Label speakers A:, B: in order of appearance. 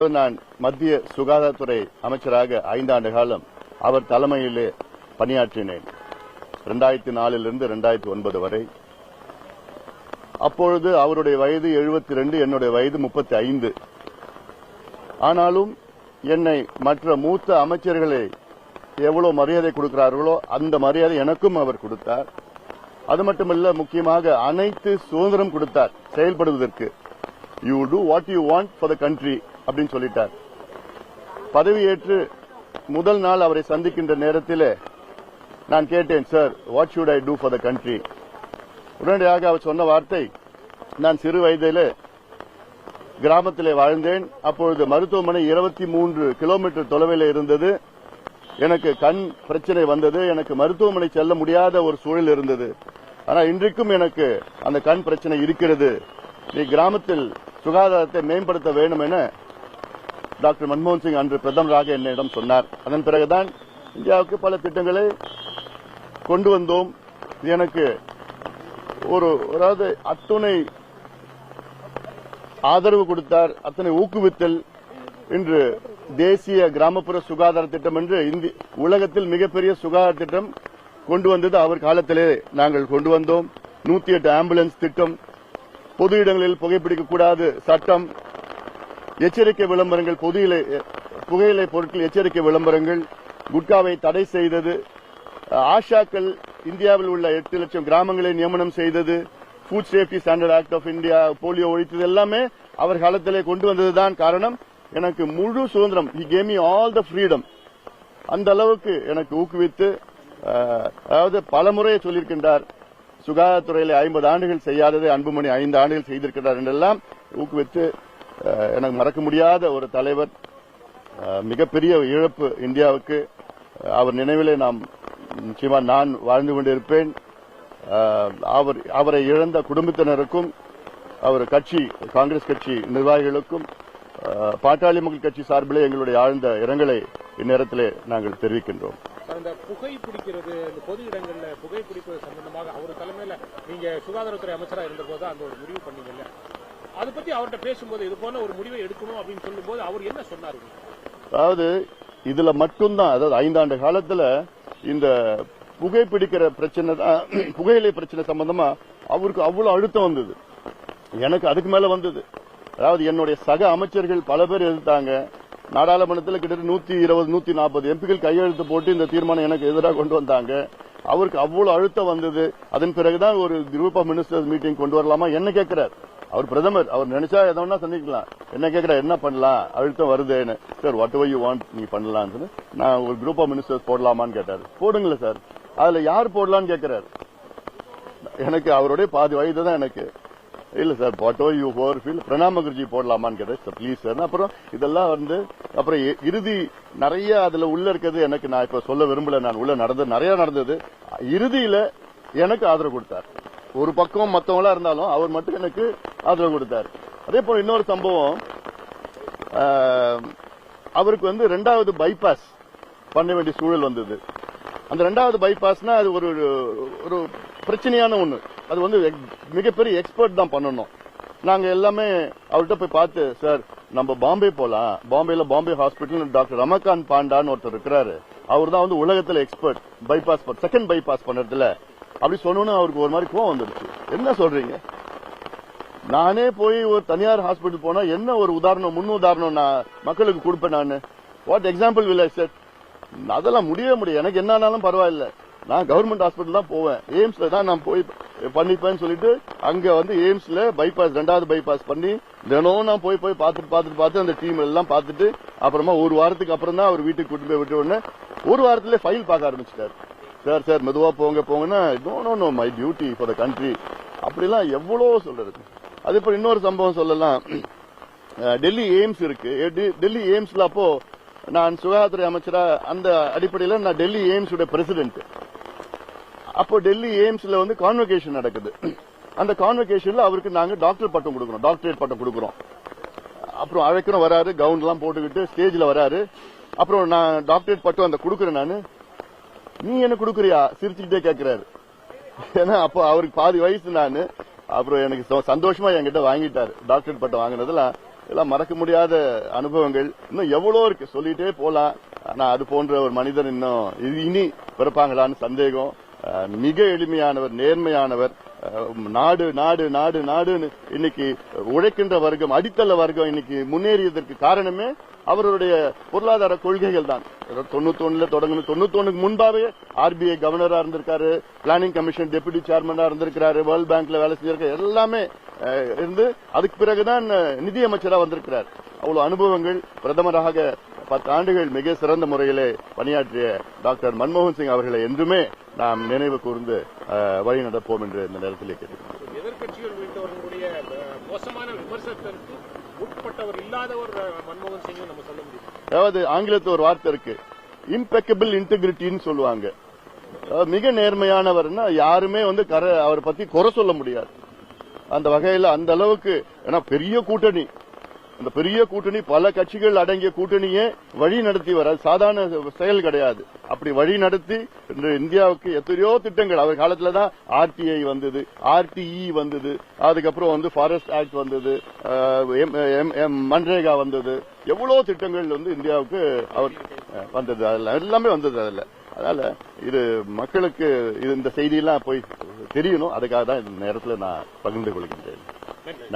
A: நான் மத்திய சுகாதாரத்துறை அமைச்சராக ஐந்தாண்டு காலம் அவர் தலைமையிலே பணியாற்றினேன். இரண்டாயிரத்தி நாலிலிருந்து இரண்டாயிரத்தி ஒன்பது வரை. அப்பொழுது அவருடைய வயது எழுபத்தி ரெண்டு என்னுடைய வயது முப்பத்தி ஐந்து ஆனாலும் என்னை மற்ற மூத்த அமைச்சர்களை எவ்வளவு மரியாதை கொடுக்கிறார்களோ அந்த மரியாதை எனக்கும் அவர் கொடுத்தார். அது மட்டுமல்ல முக்கியமாக அனைத்து சுதந்திரம் கொடுத்தார் செயல்படுவதற்கு. You do what you want for the country அப்படின்னு சொல்லிட்டார். பதவியேற்று முதல் நாள் அவரை சந்திக்கின்ற நேரத்தில் நான் கேட்டேன் sir what should I do for the country உடனடியாக அவர் சொன்ன வார்த்தை நான் சிறு வயதில் கிராமத்திலே வாழ்ந்தேன். அப்பொழுது மருத்துவமனை இருபத்தி மூன்று கிலோமீட்டர் தொலைவில் இருந்தது. எனக்கு கண் பிரச்சனை வந்தது. எனக்கு மருத்துவமனை செல்ல முடியாத ஒரு சூழல் இருந்தது. ஆனால் இன்றைக்கும் எனக்கு அந்த கண் பிரச்சனை இருக்கிறது. நீ கிராமத்தில் சுகாதாரத்தை மேம்படுத்த வேண்டும் என டாக்டர் மன்மோகன் சிங் அன்று பிரதமராக என்னிடம் சொன்னார். அதன் பிறகுதான் இந்தியாவுக்கு பல திட்டங்களை கொண்டு வந்தோம். இது எனக்கு ஒரு அதாவது அத்துணை ஆதரவு கொடுத்தார். அத்தனை ஊக்குவித்தல். இன்று தேசிய கிராமப்புற சுகாதார திட்டம் என்று இந்தி உலகத்தில் மிகப்பெரிய சுகாதார திட்டம் கொண்டு வந்தது அவர் காலத்திலே நாங்கள் கொண்டு வந்தோம். நூத்தி எட்டு ஆம்புலன்ஸ் திட்டம். பொது இடங்களில் புகைப்பிடிக்கக்கூடாது சட்டம். எச்சரிக்கை விளம்பரங்கள் பொது புகையிலை பொருட்கள் எச்சரிக்கை விளம்பரங்கள் குட்காவை தடை செய்தது ஆஷாக்கள் இந்தியாவில் உள்ள எட்டு லட்சம் கிராமங்களை நியமனம் செய்தது food safety standard act of India polio ஒழித்தது எல்லாமே அவர் காலத்திலே கொண்டு வந்ததுதான் காரணம். எனக்கு முழு சுதந்திரம். He gave all the freedom அந்த அளவுக்கு எனக்கு ஊக்குவித்து அதாவது அதாவது முறையை சொல்லியிருக்கின்றார் சுகாதாரத்துறையில் ஐம்பது ஆண்டுகள் செய்யாததை அன்புமணி ஐந்து ஆண்டுகள் செய்திருக்கிறார் என்றெல்லாம் ஊக்குவித்து எனக்கு மறக்க முடியாத ஒரு தலைவர் மிகப்பெரிய இழப்பு இந்தியாவுக்கு. அவர் நினைவிலே நாம் நிச்சயமா நான் வாழ்ந்து கொண்டிருப்பேன். அவர் அவரை இழந்த குடும்பத்தினருக்கும் அவர் கட்சி காங்கிரஸ் கட்சி நிர்வாகிகளுக்கும் பாட்டாளி மக்கள் கட்சி சார்பிலே எங்களுடைய ஆழ்ந்த இரங்கலை இந்நேரத்திலே நாங்கள் தெரிவிக்கின்றோம்.
B: அந்த புகை பிடிக்கிறது இந்த பொது இடங்கள்ல புகை பிடிப்பது சம்பந்தமாக அவர் தலைமையில நீங்க சுகாதாரத்துறை அமைச்சராக இருந்தபோது அந்த ஒரு முடிவு பண்ணீங்கல்ல? அதை பத்தி அவர்கிட்ட பேசும்போது இது போல ஒரு முடிவை எடுக்கணும் அப்படின்னு சொல்லும்போது அவர் என்ன சொன்னார்?
A: அதாவது இதுல மட்டும்தான் அதாவது ஐந்தாண்டு காலத்துல இந்த புகைப்பிடிக்கிற பிரச்சனை தான் புகையிலை பிரச்சனை சம்பந்தமா அவருக்கு அவ்வளவு அழுத்தம் வந்தது. எனக்கு அதுக்கு மேல வந்தது. அதாவது என்னுடைய சக அமைச்சர்கள் பல பேர் எதிர்த்தாங்க. நாடாளுமன்றத்தில் கிட்டத்தட்ட நூத்தி இருபது நூத்தி நாற்பது எம்பிக்கள் கையெழுத்து போட்டு இந்த தீர்மானம் எனக்கு எதிராக கொண்டு வந்தாங்க. அவருக்கு அவ்வளவு அழுத்தம் வந்தது. அதன் பிறகுதான் ஒரு குரூப் ஆஃப் மினிஸ்டர்ஸ் மீட்டிங் கொண்டு வரலாமா? என்ன கேட்கிறார்? அவர் பிரதமர் அவர் நினைச்சா எதனா சந்திக்கலாம். என்ன கேட்கிற என்ன பண்ணலாம்? அழுத்தம் வருதுன்னு. Sir whatever you want நீ பண்ணலாம்னு சொல்லி. நான் ஒரு குரூப் ஆஃப் மினிஸ்டர்ஸ் போடலாமான்னு கேட்டாரு. போடுங்களேன் சார் அதுல யார் போடலாம்னு கேட்கிறாரு எனக்கு அவருடைய பாதி வயது தான் எனக்கு. இல்ல sir பாட்டோ you for feel Pranab Mukherjee போடலாமான்னு கேட்டேன் ப்ளீஸ் சார் அப்புறம் இதெல்லாம் வந்து அப்புறம் இ- இறுதி நிறைய அதுல உள்ள இருக்கிறது எனக்கு நான் இப்ப சொல்ல விரும்பல. நான் உள்ள நடந்தது நிறைய நடந்தது. இறுதியில எனக்கு ஆதரவு கொடுத்தார். ஒரு பக்கம் மத்தவங்களா இருந்தாலும் அவர் மட்டும் எனக்கு ஆதரவு கொடுத்தார். அதே போல இன்னொரு சம்பவம் அவருக்கு வந்து ரெண்டாவது பைபாஸ் பண்ண வேண்டிய சூழல் வந்தது. அந்த ரெண்டாவது பைபாஸ்னா அது ஒரு ஒரு பிரச்சனையான ஒண்ணு. அது வந்து மிகப்பெரிய எக்ஸ்பர்ட் தான் பண்ணணும். நாங்க எல்லாமே அவர்கிட்ட போய் பார்த்து சார் நம்ம பாம்பே போலாம். பாம்பேல பாம்பே ஹாஸ்பிட்டல் டாக்டர் ரமகாந்த் பாண்டான்னு ஒருத்தர் இருக்கிறாரு. அவர் தான் வந்து உலகத்துல எக்ஸ்பர்ட் பைபாஸ் செகண்ட் பைபாஸ் பண்றதுல அப்படி சொன்னோன்னு அவருக்கு ஒரு மாதிரி கோவம் வந்துருச்சு என்ன சொல்றீங்க? நானே போய் ஒரு தனியார் ஹாஸ்பிட்டல் போனா என்ன ஒரு உதாரணம் முன் உதாரணம் நான் மக்களுக்கு கொடுப்பேன் நான். What example will I set அதெல்லாம் முடியவே முடியும் எனக்கு என்னன்னாலும் பரவாயில்ல. நான் கவர்மெண்ட் ஹாஸ்பிட்டல் தான் போவேன். எய்ம்ஸ்ல தான் நான் போய் பண்ணிப்பேன்னு சொல்லிட்டு அங்க வந்து எய்ம்ஸ்ல பைபாஸ் ரெண்டாவது பைபாஸ் பண்ணி தினமும் நான் போய் போய் பார்த்துட்டு பார்த்துட்டு பார்த்து அந்த டீம் எல்லாம் பார்த்துட்டு அப்புறமா ஒரு வாரத்துக்கு அப்புறம் தான் அவர் வீட்டுக்கு கூட்டு போய் விட்ட உடனே ஒரு வாரத்துல ஃபைல் பார்க்க ஆரம்பிச்சிட்டாரு. சார் சார் மெதுவா போங்க போங்கன்னா no no no my duty for the country அப்படிலாம் எவ்வளோ சொல்றது. அதே இப்போ இன்னொரு சம்பவம் சொல்லலாம். டெல்லி எய்ம்ஸ் இருக்கு. டெல்லி எய்ம்ஸ்ல அப்போ நான் சுகாதாரத்துறை அமைச்சரா அந்த அடிப்படையில் நான் டெல்லி எய்ம்ஸ் பிரசிடென்ட் அப்போ டெல்லி எய்ம்ஸ்ல வந்து கான்வெகேஷன் நடக்குது. அந்த கான்வெகேஷன்ல அவருக்கு நாங்க டாக்டர் பட்டம் கொடுக்குறோம் டாக்டரேட் பட்டம் கொடுக்குறோம். அப்புறம் அழைக்கிறோம் வராரு. கவுன் எல்லாம் போட்டுக்கிட்டு ஸ்டேஜ்ல வராரு. அப்புறம் நான் டாக்டரேட் பட்டம் அந்த கொடுக்குறேன் நானு. நீ என்ன கொடுக்குறியா? சிரிச்சுக்கிட்டே கேட்கிறாரு ஏன்னா அப்போ அவருக்கு பாதி வயசு நானு. அப்புறம் எனக்கு சந்தோஷமா என்கிட்ட வாங்கிட்டாரு. டாக்டர் பட்டம் வாங்கினதுல எல்லாம் மறக்க முடியாத அனுபவங்கள். இன்னும் எவ்வளோ இருக்கு? சொல்லிட்டே போலாம். ஆனா அது போன்ற ஒரு மனிதன் இன்னும் இனி பிறப்பாங்களான்னு சந்தேகம். மிக எளிமையானவர் நேர்மையானவர். நாடு நாடு நாடு நாடுன்னு இன்னைக்கு உழைக்கின்ற வர்க்கம் அடித்தள வர்க்கம் இன்னைக்கு முன்னேறியதற்கு காரணமே அவருடைய பொருளாதார கொள்கைகள் தான். தொண்ணூத்தொன்னுல தொடங்கணும். தொண்ணூத்தொன்னுக்கு முன்பாவே ஆர்பிஐ கவர்னரா இருந்திருக்காரு பிளானிங் கமிஷன் டெபுட்டி சேர்மனா இருந்திருக்காரு வேர்ல்ட் பேங்க்ல வேலை செஞ்சிருக்காரு எல்லாமே இருந்து அதுக்கு பிறகுதான் நிதியமைச்சரா வந்திருக்கிறார். அவ்வளவு அனுபவங்கள் பிரதமராக பத்து ஆண்டுகள் மிக சிறந்த முறையிலே பணியாற்றிய டாக்டர் மன்மோகன் சிங் அவர்களை என்றுமே நாம் நினைவு கூர்ந்து வழி நடப்போம் என்று இந்த நேரத்தில் கேட்டுக்கிறேன்
B: எதிர்க்கட்சிகள் உள்ளிட்டவர்களுடைய மோசமான விமர்சனத்திற்கு உட்பட்டவர் இல்லாதவர் மன்மோகன் சிங் நம்ம சொல்ல முடியும்.
A: அதாவது ஆங்கிலத்தில் ஒரு வார்த்தை இருக்கு. இம்பெக்கபிள் இன்டெகிரிட்டின்னு சொல்லுவாங்க. மிக நேர்மையானவர்னா யாருமே வந்து கரை அவரை பத்தி குறை சொல்ல முடியாது. அந்த வகையில அந்த அளவுக்கு ஏன்னா பெரிய கூட்டணி. அந்த பெரிய கூட்டணி பல கட்சிகள் அடங்கிய கூட்டணியே வழி நடத்தி வர சாதாரண செயல் கிடையாது. அப்படி வழி நடத்தி இந்தியாவுக்கு எத்தனையோ திட்டங்கள் அவர் காலத்துல தான் ஆர்டிஐ வந்தது ஆர்டிஇ வந்தது அதுக்கப்புறம் வந்து ஃபாரஸ்ட் ஆக்ட் வந்தது எம்- எம்- எம் மன்ரேகா வந்தது. எவ்வளவு திட்டங்கள் வந்து இந்தியாவுக்கு அவர் வந்தது. அதுல எல்லாமே வந்தது அதுல. அதனால இது மக்களுக்கு இது இந்த செய்தியெல்லாம் போய் தெரியணும். அதுக்காக தான் இந்த நேரத்தில் நான் பகிர்ந்து கொள்கின்றேன். நன்றி.